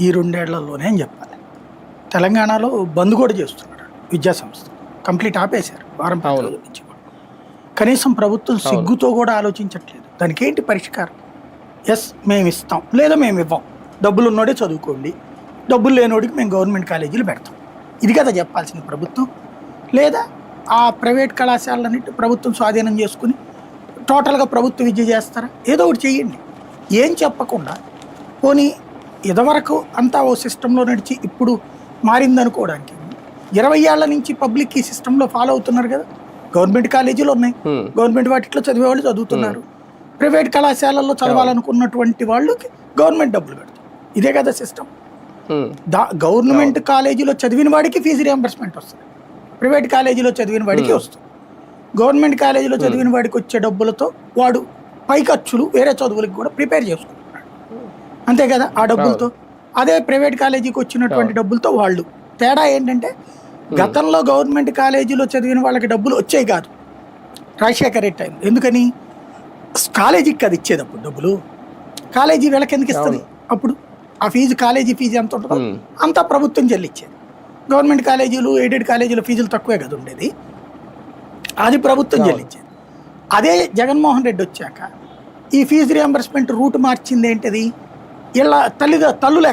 ఈ రెండేళ్ళలోనే అని చెప్పాలి. తెలంగాణలో బంద్ కూడా చేస్తున్నాడు విద్యా సంస్థ కంప్లీట్ ఆపేశారు. వారం పది. రోజుల నుంచి కూడా. కనీసం ప్రభుత్వం సిగ్గుతో కూడా ఆలోచించట్లేదు. దానికి ఏంటి పరిష్కారం? ఎస్ మేము ఇస్తాం. లేదా మేము ఇవ్వం. డబ్బులు ఉన్నోడే చదువుకోండి. డబ్బులు లేనోడికి మేము గవర్నమెంట్ కాలేజీలు పెడతాం. ఇది కదా చెప్పాల్సింది ప్రభుత్వం. లేదా ఆ ప్రైవేట్ కళాశాలన్నిటి ప్రభుత్వం స్వాధీనం చేసుకుని టోటల్గా ప్రభుత్వ విద్య చేస్తారా? ఏదో ఒకటి చెయ్యండి ఏం చెప్పకుండా పోనీ ఇదివరకు అంతా ఓ సిస్టంలో నడిచి ఇప్పుడు మారిందనుకోవడానికి. ఇరవై ఏళ్ళ నుంచి పబ్లిక్ ఈ సిస్టంలో ఫాలో అవుతున్నారు కదా. గవర్నమెంట్ కాలేజీలు ఉన్నాయి. గవర్నమెంట్ వాటిలో చదివే వాళ్ళు చదువుతున్నారు. ప్రైవేట్ కళాశాలల్లో చదవాలనుకున్నటువంటి వాళ్ళకి గవర్నమెంట్ డబ్బులు పెడతారు. ఇదే కదా సిస్టమ్. దా గవర్నమెంట్ కాలేజీలో చదివిన వాడికి ఫీజు రియంబర్స్మెంట్ వస్తుంది. ప్రైవేట్ కాలేజీలో చదివిన వాడికి వస్తుంది. గవర్నమెంట్ కాలేజీలో చదివిన వాడికి వచ్చే డబ్బులతో వాడు పై ఖర్చులు వేరే చదువులకు కూడా ప్రిపేర్ చేసుకుంటున్నాడు అంతే కదా ఆ డబ్బులతో? అదే ప్రైవేట్ కాలేజీకి వచ్చినటువంటి డబ్బులతో వాళ్ళు. తేడా ఏంటంటే గతంలో గవర్నమెంట్ కాలేజీలో చదివిన వాళ్ళకి డబ్బులు వచ్చాయి కాదు. రాజశేఖర్ రెడ్డి టైం ఎందుకని? కాలేజీకి అది ఇచ్చేది అప్పుడు డబ్బులు. కాలేజీ వీళ్ళకి ఎందుకు ఇస్తుంది? అప్పుడు ఆ ఫీజు కాలేజీ ఫీజు ఎంత ఉంటుందో. అంతా ప్రభుత్వం చెల్లించేది గవర్నమెంట్ కాలేజీలు ఎయిడెడ్ కాలేజీల ఫీజులు తక్కువే కదా ఉండేది. అది ప్రభుత్వం చెల్లించేది అదే జగన్మోహన్ రెడ్డి వచ్చాక ఈ ఫీజు రియంబర్స్మెంట్ రూట్ మార్చింది ఏంటిది? ఇలా తల్లిద తల్లులు